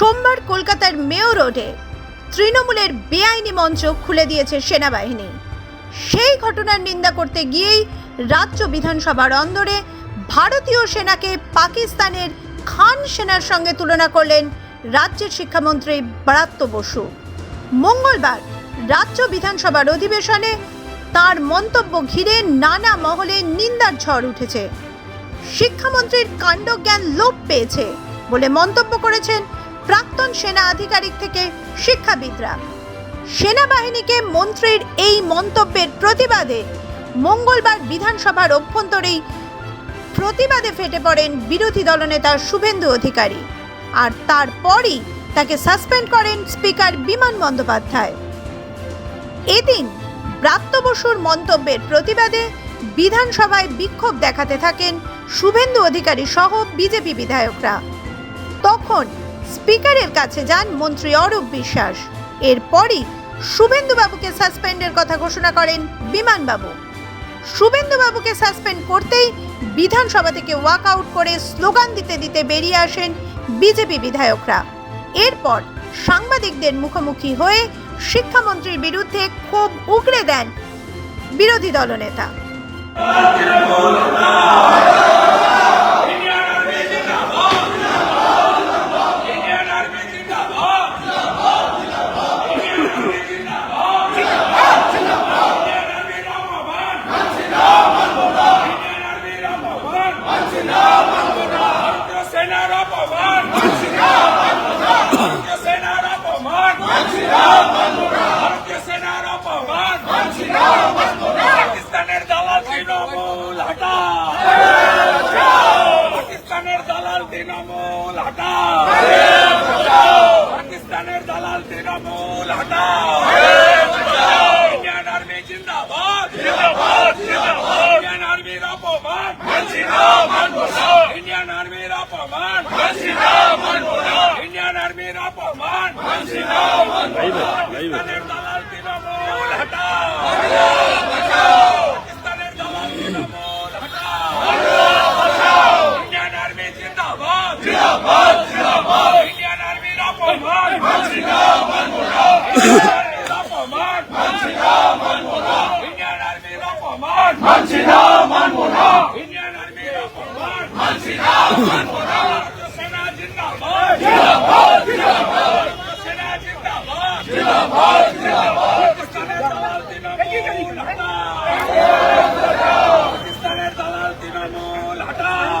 সোমবার কলকাতার মেয়র রোডে তৃণমূলের বেআইনি মঞ্চ খুলে দিয়েছে সেনাবাহিনী। সেই ঘটনার নিন্দা করতে গিয়েই রাজ্য বিধানসভার অন্দরে ভারতীয় সেনাকে পাকিস্তানের খান সেনার সঙ্গে তুলনা করলেন রাজ্যের শিক্ষামন্ত্রী ব্রাত্য বসু। মঙ্গলবার রাজ্য বিধানসভার অধিবেশনে তার মন্তব্য ঘিরে নানা মহলে নিন্দার ঝড় উঠেছে। শিক্ষামন্ত্রীর কাণ্ডজ্ঞান লোপ পেয়েছে বলে মন্তব্য করেছেন প্রাক্তন সেনা আধিকারিক থেকে শিক্ষাবিদরা। সেনাবাহিনীকে মন্ত্রীর এই মন্তব্যের প্রতিবাদে মঙ্গলবার বিধানসভার অভ্যন্তরেই প্রতিবাদে ফেটে পড়েন বিরোধী দলনেতা শুভেন্দু অধিকারী। আর তারপরই তাকে সাসপেন্ড করেন স্পিকার বিমান বন্দ্যোপাধ্যায়। এদিন ব্রাত্য বসুর মন্তব্যের প্রতিবাদে বিধানসভায় বিক্ষোভ দেখাতে থাকেন শুভেন্দু অধিকারী সহ বিজেপি বিধায়করা। তখন স্পিকারের কাছে যান মন্ত্রী অরূপ বিশ্বাস। এরপরই শুভেন্দুবাবুকে সাসপেন্ডের কথা ঘোষণা করেন বিমানবাবু। শুভেন্দুবাবুকে সাসপেন্ড করতেই বিধানসভা থেকে ওয়াক আউট করে স্লোগান দিতে দিতে বেরিয়ে আসেন বিজেপি বিধায়করা। এরপর সাংবাদিকদের মুখোমুখি হয়ে শিক্ষামন্ত্রীর বিরুদ্ধে ক্ষোভ উগরে দেন বিরোধী দলনেতা সেনার অপমান ভারতীয় সেনার অপমান ভারতীয় সেনার অপমান পাকিস্তানের দালাল তৃণমূল হটা পাকিস্তানের দালাল তৃণমূল হটা পাকিস্তানের দালাল তৃণমূল হটা ইন্ডিয়ান আর্মি জিন্দাবাদ জিন্দাবাদ জিন্দাবাদ ইন্ডিয়ান আর্মির অপমান মানছি না মানবো না ইন্ডিয়ান আর্মির অপমান মানছি না মানবো না ইন্ডিয়ান আর্মির অপমান মানছি না মানবো না পাকিস্তানের দালাল তৃণমূল হটাও পাকিস্তানের দালাল তৃণমূল হটাও ইন্ডিয়ান আর্মি জিন্দাবাদ জিন্দাবাদ জিন্দাবাদ ইন্ডিয়ান আর্মির অপমান মানছি না মানবো না ইন্ডিয়ান আর্মির অপমান মানছি না মানবো না ইন্ডিয়ান আর্মির অপমান মানছি না মানবো না ইন্ডিয়ান আর্মির অপমান মানছি না মানবো না সেনা জিন্দাবাদ জিন্দাবাদ জিন্দাবাদ সেনা জিন্দাবাদ জিন্দাবাদ জিন্দাবাদ পাকিস্তানের দালাল তৃণমূল হটাও পাকিস্তানের দালাল তৃণমূল হটাও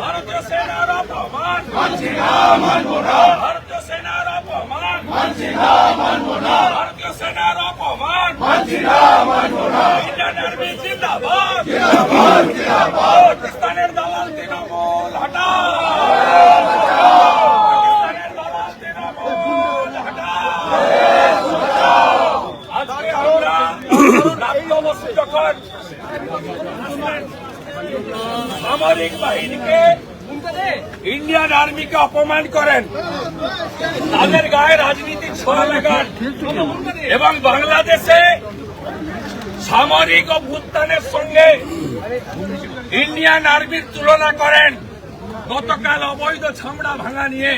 ভারতীয় সেনার অপমান মানছি না মানবো না ভারতীয় সেনার অপমান মানছি না মানবো না ভারতীয় সেনার অপমান মানছি না মানবো না ইন্ডিয়ান আর্মি জিন্দাবাদ জিন্দাবাদ জিন্দাবাদ পাকিস্তানের দালাল তৃণমূল হটাও পাকিস্তানের দালাল তৃণমূল হটাও আজকে আমরা রাজ্যবসু যখন সামরিক বাহিনীকে ইন্ডিয়ান আর্মিকে অপমান করেন। তাদের গায়ে রাজনীতির ছোঁয়া লাগান। এবং বাংলাদেশে সামরিক অভ্যুত্থানের সঙ্গে ইন্ডিয়ান আর্মির তুলনা করেন। গতকাল অবৈধ ছামড়া ভাঙা নিয়ে।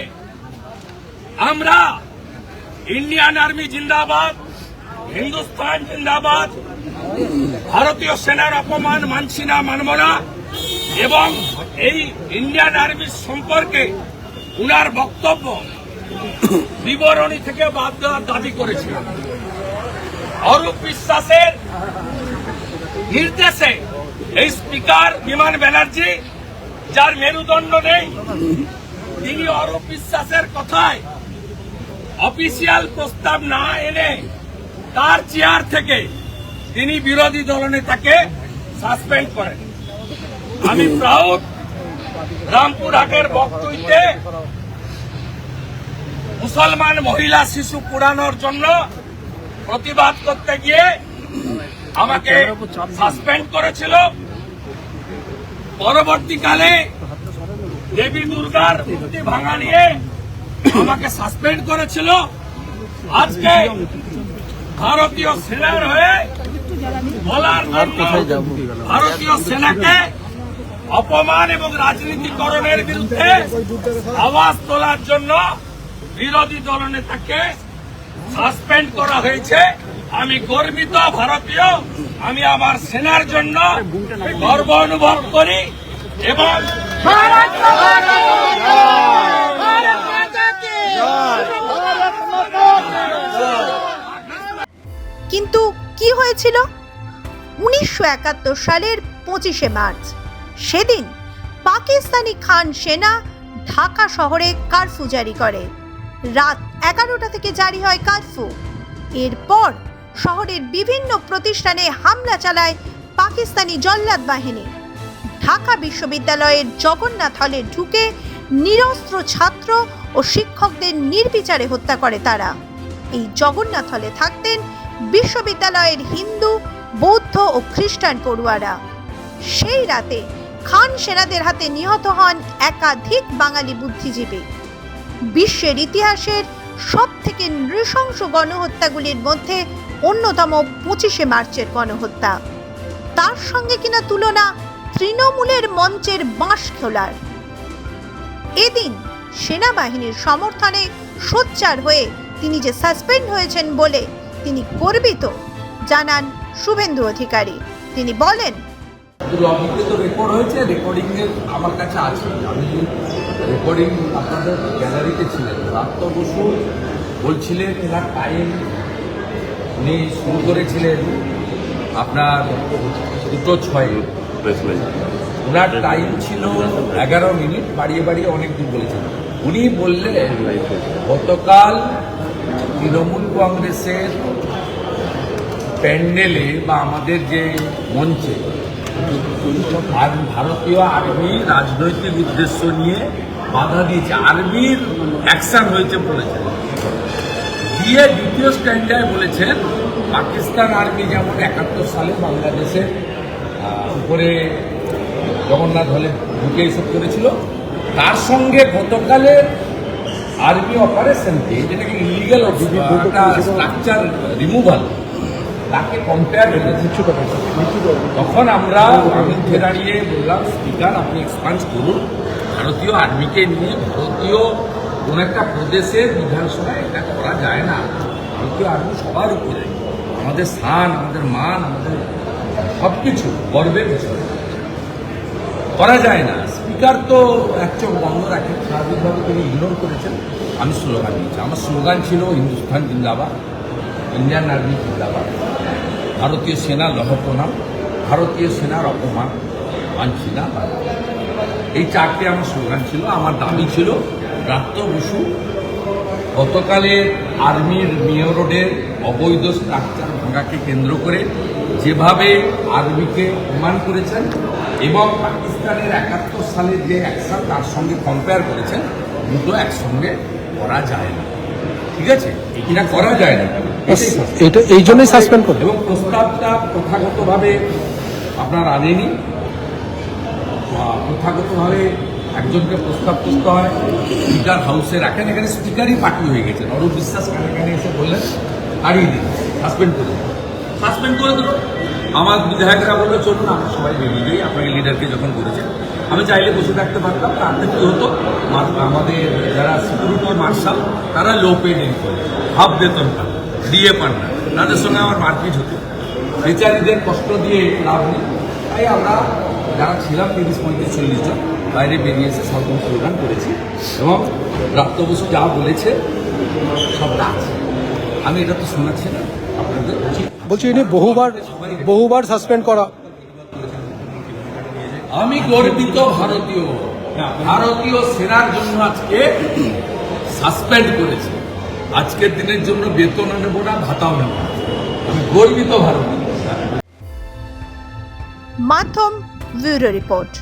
আমরা ইন্ডিয়ান আর্মি জিন্দাবাদ, হিন্দুস্তান জিন্দাবাদ, ভারতীয় সেনার অপমান মানছি না, মানব না। এবং এই ইন্ডিয়ান আর্মির সম্পর্কে উনার বক্তব্য বিবরণী থেকে বাদ দেওয়ার দাবি করেছিলেন অরূপ বিশ্বাসের নির্দেশে এই স্পিকার বিমান ব্যানার্জি, যার মেরুদণ্ড নেই, তিনি অরূপ বিশ্বাসের কথায় অফিসিয়াল প্রস্তাব না এনে তার চেয়ার থেকে তিনি বিরোধী দলনেতাকে সাসপেন্ড করেন। আমি প্রাউড রামপুরহাটের বক্তব্যে মুসলমান মহিলা শিশু পুরানোর জন্য প্রতিবাদ করতে গিয়ে আমাকে সাসপেন্ড করেছিল। পরবর্তীকালে দেবী দুর্গার মূর্তি ভাঙা নিয়ে আমাকে সাসপেন্ড করেছিল। আজকে ভারতীয় সেনার হয়ে বলার ভারতীয় সেনাকে অপমান এবং রাজনীতিকরণের বিরুদ্ধে আওয়াজ তোলার জন্য বিরোধী দলনেতাকে সাসপেন্ড করা হয়েছে। আমি গর্বিত, ভারতীয়। আমি আমার সেনার জন্য গর্ব অনুভব করি এবং কিন্তু কি হয়েছিল? উনিশশো একাত্তর সালের পঁচিশে মার্চ। সেদিন পাকিস্তানি খান সেনা ঢাকা শহরে কারফিউ জারি করে। রাত এগারোটা থেকে জারি হয় কারফিউ এরপর শহরের বিভিন্ন প্রতিষ্ঠানে হামলা চালায় পাকিস্তানি জল্লাদ বাহিনী। ঢাকা বিশ্ববিদ্যালয়ের জগন্নাথ হলে ঢুকে নিরস্ত্র ছাত্র ও শিক্ষকদের নির্বিচারে হত্যা করে তারা। এই জগন্নাথ হলে থাকতেন বিশ্ববিদ্যালয়ের হিন্দু, বৌদ্ধ ও খ্রিস্টান পড়ুয়ারা। সেই রাতে খান সেনাদের হাতে নিহত হন একাধিক বাঙালি বুদ্ধিজীবী। বিশ্বের ইতিহাসের সব থেকে নৃশংস গণহত্যাগুলির মধ্যে অন্যতম পঁচিশে মার্চের গণহত্যা। তার সঙ্গে কিনা তুলনা তৃণমূলের মঞ্চের বাঁশ খোলার। এদিন সেনাবাহিনীর সমর্থনে সোচ্চার হয়ে তিনি যে সাসপেন্ড হয়েছেন বলে তিনি গর্বিত, জানান শুভেন্দু অধিকারী। তিনি বলেন লবিতে তো রেকর্ড হয়েছে রেকর্ডিং এর আমার কাছে আছে। আমি রেকর্ডিং আপনাদের গ্যালারিতে ছিলেন রাত্ত বসু বলছিলেন এনার টাইম উনি শুরু করেছিলেন আপনার দুটো ছয় ওনার টাইম ছিল এগারো মিনিট বাড়িয়ে বাড়িয়ে অনেক দূর বলেছেন। উনি বললেন গতকাল তৃণমূল কংগ্রেসের প্যান্ডেলে বা আমাদের যে মঞ্চে আর ভারতীয় আর্মি রাজনৈতিক উদ্দেশ্য নিয়ে বাধা দিয়েছে। আর্মির অ্যাকশন হয়েছে বলেছেন। দিয়ে দ্বিতীয় স্ট্যান্ডায় বলেছেন পাকিস্তান আর্মি যেমন একাত্তর সালে বাংলাদেশে উপরে জগন্নাথ হলে ঢুকে এসব করেছিল তার সঙ্গে গতকালের আর্মি অপারেশনকে যেটাকে ইলিগাল স্ট্রাকচার রিমুভাল তাকে কম্পেয়ার তখন আমরা আমি উঠে দাঁড়িয়ে বললাম স্পিকার আপনি এক্সপান্স করুন। ভারতীয় আর্মিকে নিয়ে ভারতীয় কোন একটা প্রদেশের বিধানসভায় এটা করা যায় না। ভারতীয় আর্মি সবার উপরে। আমাদের স্থান আমাদের মান আমাদের সব কিছু গর্বের বিষয়। করা যায় না। স্পিকার তো এক চোখ বন্ধ রাখেন স্বাভাবিকভাবে তিনি ইগনোর করেছেন। আমি স্লোগান দিয়েছি। আমার স্লোগান ছিল হিন্দুস্তান জিন্দাবাদ। ইন্ডিয়ান আর্মি জিন্দাবাদ। ভারতীয় সেনা লহ প্রণাম ভারতীয় সেনার অপমান মানছি না এই চারটে আমার স্লোগান ছিল, আমার দাবি ছিল প্রাপ্ত বসু গতকালের আর্মির মেয়র রোডের অবৈধ স্ট্রাকচার ভাঙাকে কেন্দ্র করে যেভাবে আর্মিকে অপমান করেছেন এবং পাকিস্তানের একাত্তর সালের যে অ্যাকশন তার সঙ্গে কম্পেয়ার করেছেন, দুটো একসঙ্গে করা যায় না। ঠিক আছে? এটা করা যায় না। এটা এই জন্যই সাসপেন্ড করবে। এবং প্রস্তাবটা প্রথাগতভাবে আপনার আনেনি প্রথাগতভাবে একজনকে প্রস্তাব করতে হয়। স্পিকার হাউসে রাখেন। এখানে স্পিকারই পার্টি হয়ে গেছেন অরূপ বিশ্বাস কানে এসে বললেন, হারিয়ে দিন। সাসপেন্ড করে সাসপেন্ড করে দিল। আমার বিধায়করা বলল, চলুন, আমরা সবাই বেরিয়ে যাই। আপনাকে লিডারকে যখন করেছেন আমি চাইলে বসে থাকতে পারতাম। তাতে কি হতো? আমাদের যারা সিকিউরিটি মার্শাল তারা লো পেড করে হাফ বেতন পান দিয়ে পান না। তাদের সঙ্গে আমার মারপিট হতো। বেচারিদের কষ্ট দিয়ে লাভ নেই। তাই আমরা যারা ছিলাম তিরিশ পঁয়ত্রিশ চল্লিশ জন বাইরে বেরিয়ে এসে সরকার স্লোগান করেছি এবং প্রাপ্ত বসু যা বলেছে সবটা আছে আমি এটা তো শোনাচ্ছি না আপনাদের বলছি ইনি বহুবার বহুবার সাসপেন্ড করা। আমি গর্বিত ভারতীয়। ভারতীয় সেনার জন্য আজকে সাসপেন্ড করেছে। আজকের দিনের জন্য বেতন নেব না ভাতাও নেব আমি গর্বিত ভারত মাধ্যম ব্যুরো রিপোর্ট।